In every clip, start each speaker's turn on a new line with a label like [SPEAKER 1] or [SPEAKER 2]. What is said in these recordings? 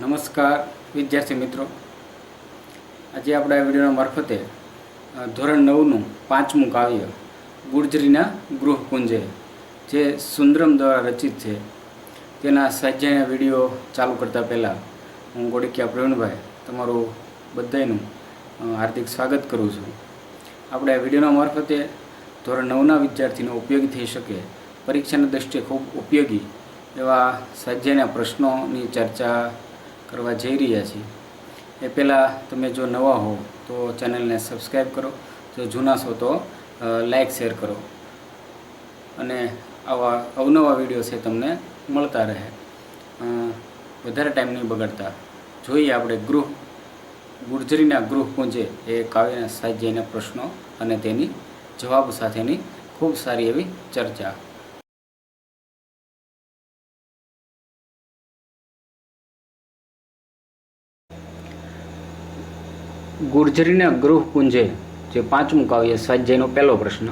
[SPEAKER 1] નમસ્કાર, વિદ્યાર્થી મિત્રો. આજે આપણે આ વિડીયોના મારફતે ધોરણ નવનું પાંચમું કાવ્ય, ગુર્જરીના ગૃહકુંજે જે સુંદરમ દ્વારા રચિત છે, તેના સ્વાધ્યાયના વીડિયો ચાલુ કરતાં પહેલાં હું ગોડિકિયા પ્રવીણભાઈ તમારું બધાયનું હાર્દિક સ્વાગત કરું છું. આપણે આ વિડીયોના મારફતે ધોરણ નવના વિદ્યાર્થીનો ઉપયોગી થઈ શકે, પરીક્ષાના દૃષ્ટિએ ખૂબ ઉપયોગી એવા સ્વાધ્યાયના પ્રશ્નોની ચર્ચા કરવા જઈ રહ્યા છીએ. એ પહેલાં તમે જો નવા હો તો ચેનલને સબસ્ક્રાઈબ કરો. જો જૂના છો તો લાઈક શેર કરો. અને આવા અવનવા વીડિયો છે તમને મળતા રહે. વધારે ટાઈમ નહીં બગાડતા. જોઈએ આપણે ગૃહ, ગુર્જરીના ગૃહ પૂંજે એ કાવ્યના સ્વાધ્યાયના પ્રશ્નો અને તેની જવાબ સાથેની ખૂબ સારી એવી ચર્ચા. ગુર્જરીના ગૃહ કુંજે જે પાંચમું કાવ્ય સ્વાધ્યાયનો પહેલો પ્રશ્ન.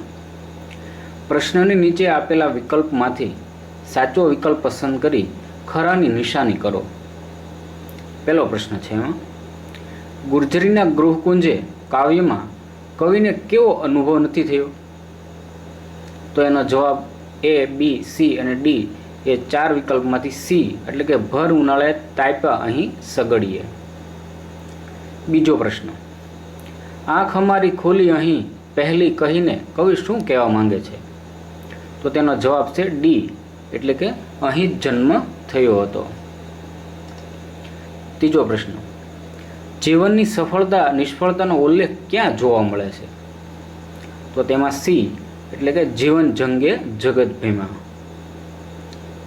[SPEAKER 1] પ્રશ્નની નીચે આપેલા વિકલ્પમાંથી સાચો વિકલ્પ પસંદ કરી ખરાની નિશાની કરો. પહેલો પ્રશ્ન છે એમાં. ગુર્જરીના ગૃહકુંજે કાવ્યમાં કવિને કેવો અનુભવ નથી થયો? તો એનો જવાબ એ, બી, સી અને ડી એ ચાર વિકલ્પમાંથી સી, એટલે કે ભર ઉનાળે ટાઈપા અહીં સગડીએ. બીજો પ્રશ્ન. આંખ અમારી ખોલી અહીં પહેલી કહીને કવિ શું કહેવા માંગે છે? તો તેનો જવાબ છે ડી, એટલે કે અહીં જન્મ થયો હતો. ત્રીજો પ્રશ્ન. જીવનની સફળતા, નિષ્ફળતાનો ઉલ્લેખ ક્યાં જોવા મળે છે? તો તેમાં સી, એટલે કે જીવન જંગે જગત ભીમા.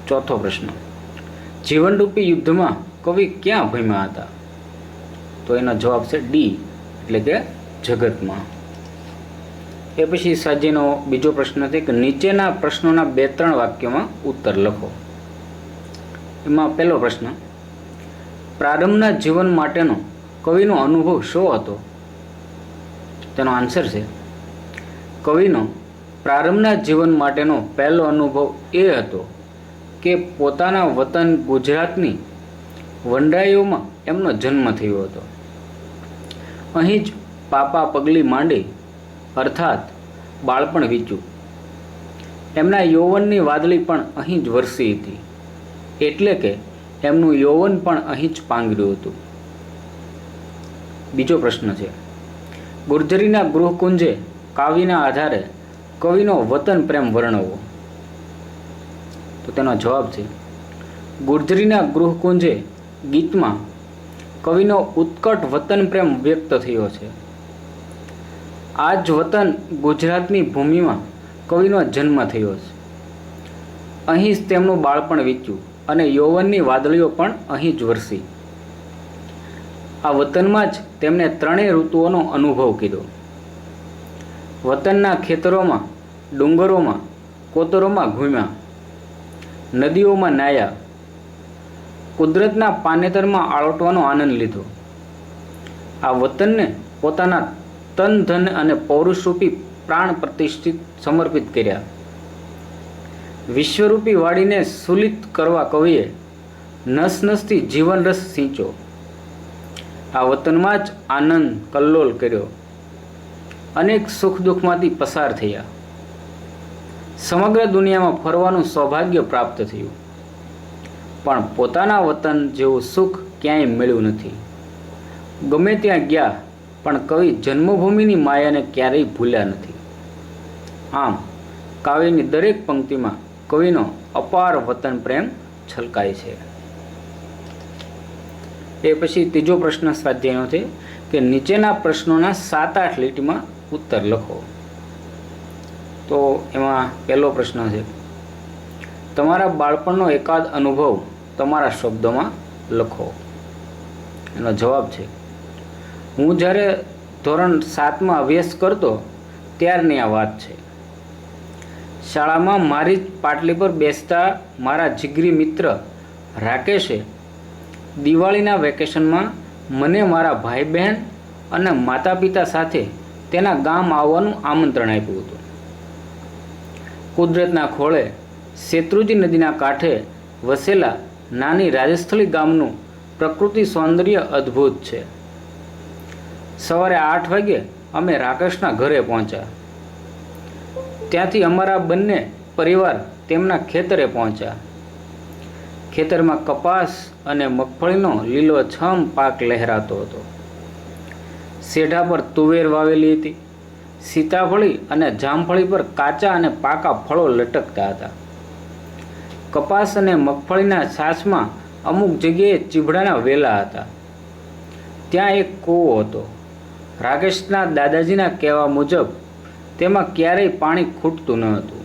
[SPEAKER 1] ચોથો પ્રશ્ન. જીવનરૂપી યુદ્ધમાં કવિ ક્યાં ભીમા હતા? તો એનો જવાબ છે ડી, એટલે કે જગતમાં. એ પછી સાજીનો બીજો પ્રશ્ન છે કે નીચેના પ્રશ્નોના બે ત્રણ વાક્યોમાં ઉત્તર લખો. એમાં પહેલો પ્રશ્ન, પ્રારંભના જીવન માટેનો કવિનો અનુભવ શો હતો? તેનો આન્સર છે, કવિનો પ્રારંભના જીવન માટેનો પહેલો અનુભવ એ હતો કે પોતાના વતન ગુજરાતની વંડાઈઓમાં એમનો જન્મ થયો હતો. અહીં જ પાપા પગલી માંડી, અર્થાત બાળપણ વીચ્યું એમના યૌવનની વાદળી પણ અહીં જ વરસી હતી, એટલે કે એમનું યૌવન પણ અહીં જ પાંગર્યું હતું. બીજો પ્રશ્ન છે, ગુર્જરીના ગૃહકુંજે કાવ્યના આધારે કવિનો વતન પ્રેમ વર્ણવો? તો તેનો જવાબ છે, ગુર્જરીના ગૃહકુંજે ગીતમાં કવિનો ઉત્કટ વતન પ્રેમ વ્યક્ત થયો છે. આ જ વતન ગુજરાતની ભૂમિમાં કવિનો જન્મ થયો છે. અહીં જ તેમનું બાળપણ વીત્યું અને યૌવનની વાદળીઓ પણ અહીં જ વરસી. આ વતનમાં જ તેમણે ત્રણેય ઋતુઓનો અનુભવ કીધો વતનના ખેતરોમાં, ડુંગરોમાં, કોતરોમાં ઘૂમ્યા. નદીઓમાં નાયા કુદરતના પાનેતરમાં આળોટવાનો આનંદ લીધો. આ વતનને પોતાના તન, ધન અને પૌરુષરૂપી પ્રાણ પ્રતિષ્ઠિત સમર્પિત કર્યા. વિશ્વરૂપી વાડીને સુલિત કરવા કવિએ નસ નસથી જીવનરસ સિંચો આ વતનમાં જ આનંદ કલ્લોલ કર્યો. અનેક સુખ દુઃખમાંથી પસાર થયા. સમગ્ર દુનિયામાં ફરવાનું સૌભાગ્ય પ્રાપ્ત થયું. પણ પોતાના વતન જેવું સુખ ક્યાંય મળ્યું નથી. ગમે ત્યાં ગયા, પણ કવિ જન્મભૂમિની માયાને ક્યારેય ભૂલ્યા નથી. આમ, કાવ્યની દરેક પંક્તિમાં કવિનો અપાર વતન પ્રેમ છલકાય છે. એ પછી ત્રીજો પ્રશ્ન સ્વાધ્યાયનો છે કે નીચેના પ્રશ્નોના સાત આઠ લીટીમાં ઉત્તર લખો. તો એમાં પહેલો પ્રશ્ન છે તમારા બાળપણનો એકાદ અનુભવ તમારા શબ્દોમાં લખો. એનો જવાબ છે, હું જ્યારે ધોરણ સાતમાં અભ્યાસ કરતો ત્યારની આ વાત છે. શાળામાં મારી જ પાટલી પર બેસતા મારા જીગરી મિત્ર રાકેશે દિવાળીના વેકેશનમાં મને મારા ભાઈ બહેન અને માતા પિતા સાથે તેના ગામ આવવાનું આમંત્રણ આપ્યું હતું. કુદરતના ખોળે શેત્રુજી નદીના કાંઠે વસેલા નાની રાજસ્થળી ગામનું પ્રકૃતિ સૌંદર્ય અદ્ભુત છે. સવારે આઠ વાગે અમે રાકેશના ઘરે પહોંચ્યા. ત્યાંથી અમારા બંને પરિવાર તેમના ખેતરે પહોંચ્યા. ખેતરમાં કપાસ અને મગફળીનો લીલોછમ પાક લહેરાતો હતો. શેઢા પર તુવેર વાવેલી હતી. સીતાફળી અને જામફળી પર કાચા અને પાકા ફળો લટકતા હતા. કપાસ અને મગફળીના છાશમાં અમુક જગ્યાએ ચીભડાના વેલા હતા. ત્યાં એક કૂવો હતો. રાકેશના દાદાજીના કહેવા મુજબ, તેમાં ક્યારેય પાણી ખૂટતું ન હતું.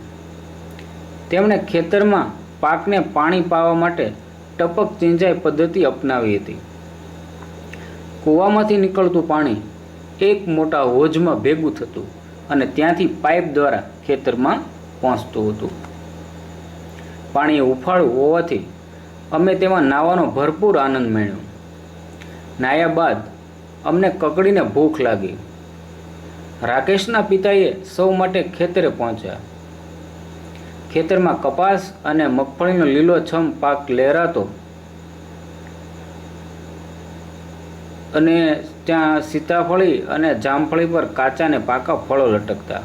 [SPEAKER 1] તેમણે ખેતરમાં પાકને પાણી પાવા માટે ટપક સિંચાઈ પદ્ધતિ અપનાવી હતી. કૂવામાંથી નીકળતું પાણી એક મોટા હોજમાં ભેગું થતું અને ત્યાંથી પાઇપ દ્વારા ખેતરમાં પહોંચતું હતું. પાણી ઉફાળું હોવાથી અમે તેમાં નાહવાનો ભરપૂર આનંદ માણ્યો. નાહ્યા બાદ અમને કકડીને ભૂખ લાગી. રાકેશના પિતાએ સૌ માટે ખેતરે પહોંચ્યા. ખેતરમાં કપાસ અને મગફળીનો લીલોછમ પાક લહેરાતો અને ત્યાં સીતાફળી અને જામફળી પર કાચા અને પાકા ફળો લટકતા.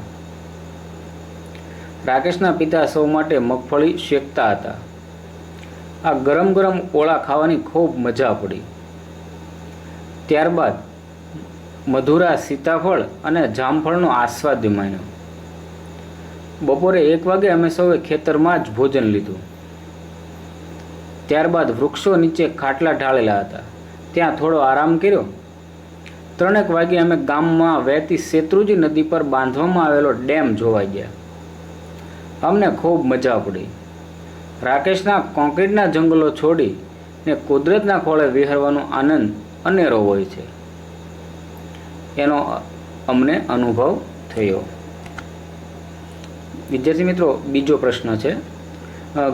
[SPEAKER 1] રાકેશના પિતા સૌ માટે મગફળી શેકતા હતા. આ ગરમ ગરમ ઓળા ખાવાની ખૂબ મજા પડી. ત્યારબાદ મધુરા સીતાફળ અને જામફળનો આસ્વાદ માણ્યો. બપોરે એક વાગે અમે સૌએ ખેતરમાં જ ભોજન લીધું. ત્યારબાદ વૃક્ષો નીચે ખાટલા ઢાળેલા હતા. ત્યાં થોડો આરામ કર્યો. ત્રણેક વાગે અમે ગામમાં વહેતી શેત્રુજી નદી પર બાંધવામાં આવેલો ડેમ જોવા ગયા. અમને ખૂબ મજા પડી. રાકેશના કોન્ક્રીટના જંગલો છોડી ને કુદરતના ખોળે વિહરવાનો આનંદ અનેરો હોય છે. એનો અમને અનુભવ થયો. વિદ્યાર્થી મિત્રો, બીજો પ્રશ્ન છે.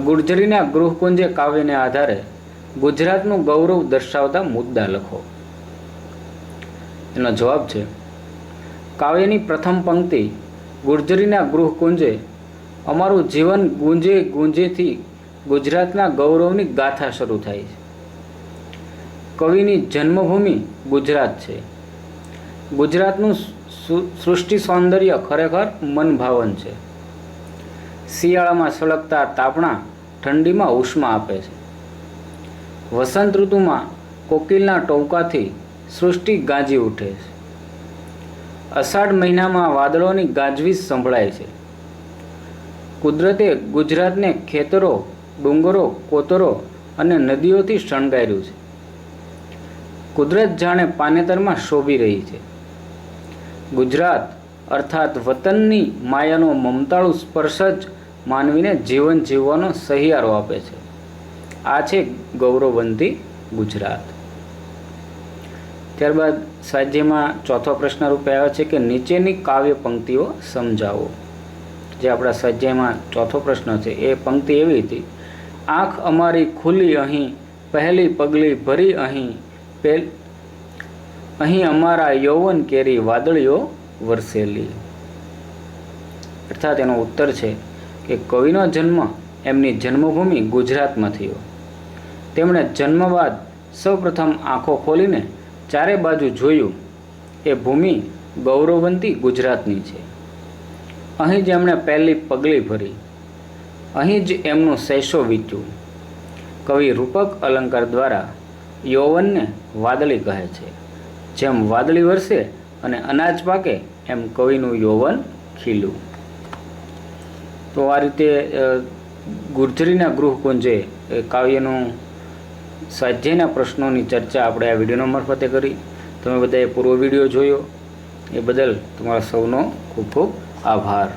[SPEAKER 1] ગુર્જરીના ગૃહકુંજે કાવ્યને આધારે ગુજરાતનું ગૌરવ દર્શાવતા મુદ્દા લખો. એનો જવાબ છે, કાવ્યની પ્રથમ પંક્તિ ગુર્જરીના ગૃહકુંજે અમારું જીવન ગુંજે ગુંજેથી ગુજરાતના ગૌરવની ગાથા શરૂ થાય છે. કવિની જન્મભૂમિ ગુજરાત છે. ગુજરાતનું સૃષ્ટિ સૌંદર્ય ખરેખર મનભાવન છે. શિયાળામાં સળગતા તાપણા ઠંડીમાં ઉષ્મા આપે છે. વસંત ઋતુમાં કોકિલના ટોંકાથી સૃષ્ટિ ગાજી ઉઠે છે. અષાઢ મહિનામાં વાદળોની ગાજવીજ સંભળાય છે. કુદરતે ગુજરાતને ખેતરો, ડુંગરો, કોતરો અને નદીઓથી શણગાર્યું છે. કુદરત જાણે પાનેતરમાં શોભી રહી છે. ગુજરાત અર્થાત વતનની માયાનો મમતાળુ સ્પર્શ જ માનવીને જીવન જીવવાનો સહિયારો આપે છે. આ છે ગૌરવવંતી ગુજરાત. ત્યારબાદ સ્વાધ્યાયમાં ચોથો પ્રશ્ન રૂપે આવે છે કે નીચેની કાવ્ય પંક્તિઓ સમજાવો. જે આપણા સ્વાધ્યાયમાં ચોથો પ્રશ્ન છે, એ પંક્તિ એવી હતી, આંખ અમારી ખુલી અહીં, પહેલી પગલી ભરી અહીં, પેલ અહીં અમારા યૌવન કેરી વાદળીઓ વરસેલી. અર્થાત એનો ઉત્તર છે કે કવિનો જન્મ એમની જન્મભૂમિ ગુજરાતમાં થયો. તેમણે જન્મ બાદ સૌપ્રથમ આંખો ખોલીને ચારે બાજુ જોયું. એ ભૂમિ ગૌરવવંતી ગુજરાતની છે. અહીં જ એમણે પહેલી પગલી ભરી. અહીં જ એમનું શૈશવ વીત્યું. કવિ રૂપક અલંકાર દ્વારા યૌવનને વાદળી કહે છે. જેમ વાદળી વરસે અને અનાજ પાકે, એમ કવિનું યૌવન ખીલું તો આ રીતે ગુર્જરીના ગૃહકુંજે કાવ્યનું સ્વાધ્યાયના પ્રશ્નોની ચર્ચા આપણે આ વિડીયોના મારફતે કરી. તમે બધાએ પૂર્વ વીડિયો જોયો. એ બદલ તમારા સૌનો ખૂબ ખૂબ આભાર.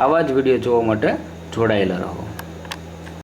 [SPEAKER 1] આવા જ વીડિયો જોવા માટે જોડાયેલા રહો.